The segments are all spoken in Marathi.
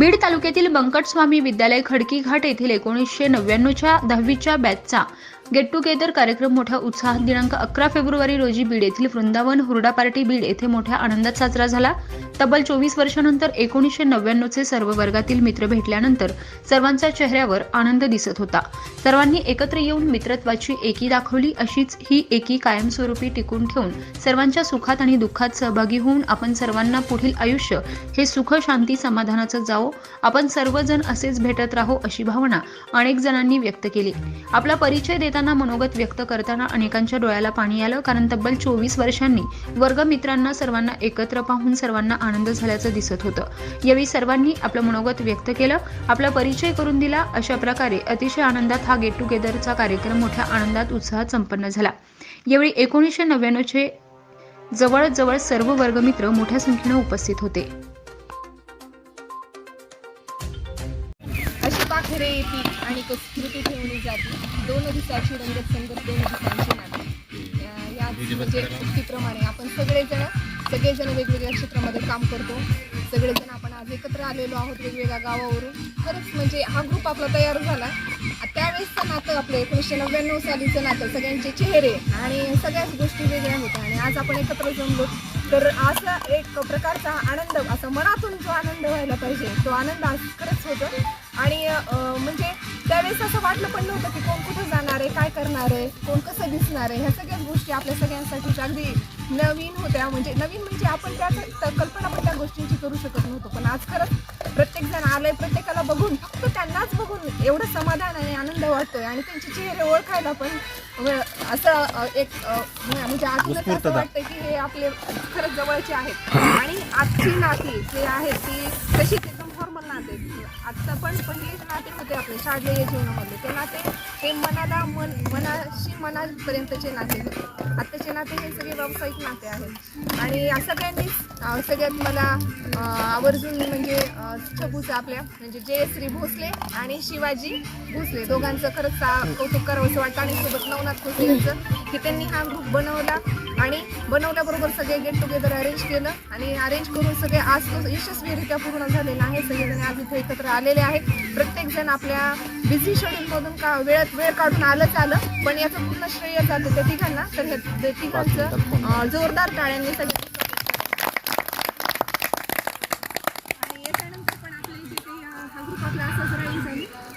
बीड तालुक्यातील बंकटस्वामी विद्यालय खडकी घाट येथील एकोणीसशे नव्याण्णवच्या दहावीच्या बॅचचा गेट टुगेदर कार्यक्रम मोठ्या उत्साहात दिनांक अकरा फेब्रुवारी रोजी बीड येथील वृंदावन हुरडा पार्टी बीड येथे मोठ्या आनंदात साजरा झाला. तब्बल चोवीस वर्षानंतर एकोणीसशे नव्याण्णवचे सर्व वर्गातील मित्र भेटल्यानंतर सर्वांच्या चेहऱ्यावर आनंद दिसत होता. सर्वांनी एकत्र येऊन मित्रत्वाची एकी दाखवली अशीच ही एकी कायमस्वरूपी टिकून ठेवून सर्वांच्या सुखात आणि दुःखात सहभागी होऊन आपण सर्वांना पुढील आयुष्य हे सुख शांती समाधानाचं जावो आपण सर्वजण असेच भेटत राहो अशी भावना अनेक जणांनी व्यक्त केली. आपला परिचय देताना मनोगत व्यक्त करताना अनेकांच्या डोळ्याला पाणी आलं कारण तब्बल चोवीस वर्षांनी वर्गमित्रांना सर्वांना एकत्र पाहून सर्वांना आनंद झाल्याचं दिसत होतं. यावेळी सर्वांनी आपलं मनोगत व्यक्त केलं आपला परिचय करून दिला. अशा प्रकारे अतिशय आनंदात हा गेट टुगेदरचा कार्यक्रम मोठ्या आनंदात उत्साहात संपन्न झाला. यावेळी एकोणीसशे नव्याण्णवचे जवळजवळ सर्व वर्गमित्र मोठ्या संख्येनं उपस्थित होते. अशी पाखरे येती आणि स्मृती ठेवली जाते दोन दिवसाची रंगत संगत दोन दिवसांची नाती. या- म्हणजे उक्तीप्रमाणे आपण सगळेजण सगळेजण वेगवेगळ्या क्षेत्रामध्ये काम करतो. सगळेजण आपण आज एकत्र आलेलो आहोत वेगवेगळ्या गावावरून. खरंच म्हणजे हा ग्रुप आपला तयार झाला. त्यावेळेसचं नातं आपलं एकोणीसशे नव्याण्णव सालीचं नातं सगळ्यांचे चेहरे आणि सगळ्याच गोष्टी वेगळ्या होत्या आणि आज आपण एकत्र जमलो. तर असा एक प्रकारचा आनंद असा मनातून जो आनंद व्हायला पाहिजे तो आनंद आज खरंच होतो आणि म्हणजे त्यावेळेस असं वाटलं पण नव्हतं की कोण कुठं जाणार आहे काय करणार आहे कोण कसं दिसणार आहे ह्या सगळ्याच गोष्टी आपल्या सगळ्यांसाठी अगदी नवीन होत्या. म्हणजे नवीन म्हणजे आपण त्या कल्पना पण त्या गोष्टींची करू शकत नव्हतो. पण आज खरंच प्रत्येक जण आलंय प्रत्येकाला बघून फक्त त्यांनाच बघून एवढं समाधान आणि आनंद वाटतोय आणि त्यांचे चेहरे ओळखायला पण असं एक म्हणजे आतूनच असं वाटतं की हे आपले खरंच जवळचे आहेत. आणि आजची नाती जे आहेत ती नाते आत्ता पण पहिले नाते होते आपले शाळेय जीवनामध्ये ते नाते हे मनाला मन मनाशी मनापर्यंतचे नाते होते. आत्ताचे नाते हे सगळे व्यावसायिक नाते आहेत. आणि या सगळ्यांनी सगळ्यात मला आवर्जून म्हणजे अ, छबूचं आपल्या म्हणजे जयश्री भोसले आणि शिवाजी भोसले. दोघांचं खरंच कौतुक करावंसं वाटतं. आणि सोबत नवनाथ भोसले यांचं की त्यांनी हा ग्रुप बनवला. आणि बनवल्याबरोबर सगळे गेट टुगेदर अरेंज केलं. आणि अरेंज करून सगळे आज तो यशस्वीरित्या पूर्ण झालेला आहे. सगळेजण आज इथे एकत्र आलेले आहेत. प्रत्येकजण आपल्या बिझी शेड्यूलमधून का वेळात वेळ काढून आलंच आलं. पण याचं पूर्ण श्रेय जातं त्या तिघांना. तर हे अं, जोरदार टाळ्यांनी सगळे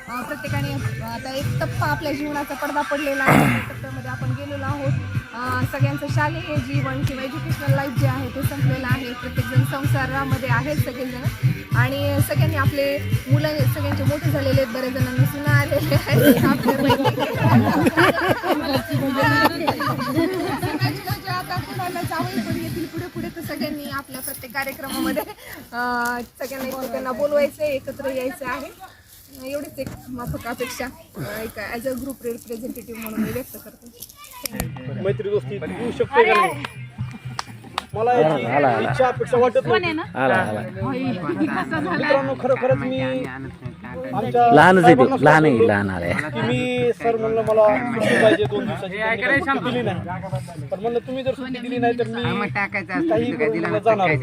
हा प्रत्येकाने आता एक टप्पा आपल्या जीवनाचा पडदा पडलेला आहे. त्या टप्प्यामध्ये आपण गेलेलो आहोत. सगळ्यांचं शालेय जीवन किंवा एज्युकेशनल लाईफ जे आहे ते संपलेलं आहे. प्रत्येकजण संसारामध्ये आहेत सगळेजण. आणि सगळ्यांनी आपले मुलं सगळ्यांचे मोठे झालेले आहेत बऱ्याच जणांना सुना आलेले आहेत. आता कुणाला जावई पण येतील पुढे पुढे तर सगळ्यांनी आपल्या प्रत्येक कार्यक्रमामध्ये सगळ्यांना एकमेकांना बोलवायचं एकत्र यायचं आहे. एवढीच एक माफक अपेक्षा एक ॲज अ ग्रुप रिप्रेझेंटेटिव्ह म्हणून मी व्यक्त करते. मैत्री दोस्ती होऊ शकते का नाही? मला याची इच्छा अपेक्षा वाटत नव्हती. आला आला. मित्रांनो खरोखरच मी आमच्या लहानच आहे तो साहेबांना लहान आहे लहान की मी सर म्हणलं मला सुट्टी पाहिजे दोन दिवसाची त्यांनी काही सुट्टी दिली नाही. पण म्हणलं तुम्ही जर सुट्टी दिली नाही तर मी काही करून जाणार.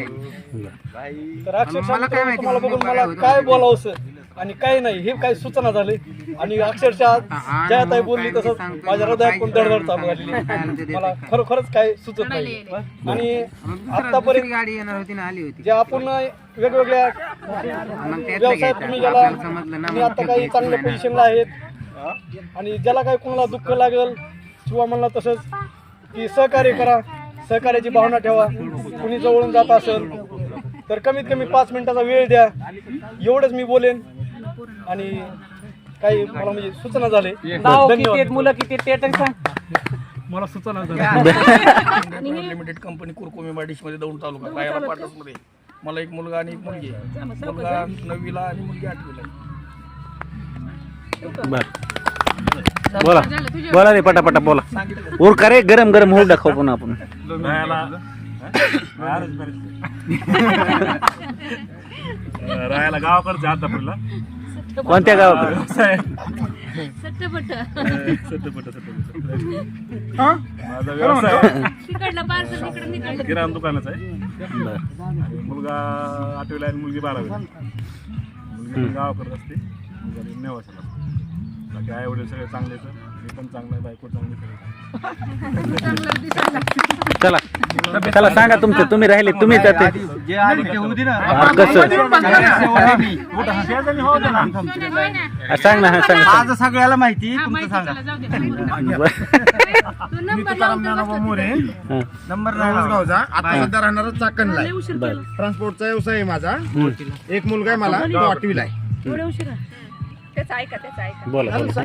तर अक्षरशः मित्रांनो, तुम्हाला बघून मला काय बोलावं सर आणि काय नाही हे काय सूचना झाली. आणि अक्षरशः ज्या ताई बोलली तसं माझ्या हृदयात पण दडदड चालू झालेली मला खरोखरच काय सुचत नाही. आणि आतापर्यंत गाडी येणार होती ना आली होती. जे आपण वेगवेगळ्या व्यवसायात. तुम्ही ज्याला आपल्याला समजलं ना, तुम्ही आता काही चांगल्या पोझिशनला आहेत. आणि ज्याला काही कोणाला दुःख लागेल किंवा मला तसंच की सहकार्य करा सहकार्याची भावना ठेवा. कुणी जवळून जात असेल तर कमीत कमी पाच मिनिटाचा वेळ द्या. एवढंच मी बोलेन. आणि काही मला म्हणजे सूचना झाले. धन्यवाद. मुलं किती ते तरी सांग. मला सूचना झाल्या लिमिटेड कंपनी कुरकुमी डिशमध्ये दौंड तालुका रायला पाटसमध्ये मला एक मुलगा आणि एक मुलगी आहे. मुलगा नववीला आणि मुलगी आठवीला आहे. बर. बोला. बोला रे पटापटा बोला. उर का रे गरम गरम होऊ दाखव पुन्हा आपण. राहायला गावाकडे जात आपल्याला कोणत्या गावाकडे व्यवसाय किराणा दुकानाचा आहे. मुलगा आठवीला आणि मुलगी बारावीला मी पण गावाकडे असते. नेवाशाला. बाकी आई वडील सगळे चांगले आहेत. मी पण चांगला आहे बायको चांगली सगळे चला. चला सांगा तुमचं. तुम्ही राहिले तुम्ही जाते. जे आले ते होऊ दे ना हा, कसं? हा, सांग ना. हा सांग सांग. माझं सगळ्याला माहिती तुमचं सांगा. मी तुकाराम ज्ञानोबा मोरे. हा, नंबर गावचा. आता सध्या राहणारा चाकणला आहे. बरं. ट्रान्सपोर्टचा व्यवसाय आहे माझा. एक मुलगा आहे मला तो आठवीला आहे. त्याचं ऐका त्याचं ऐका. बोला बोला.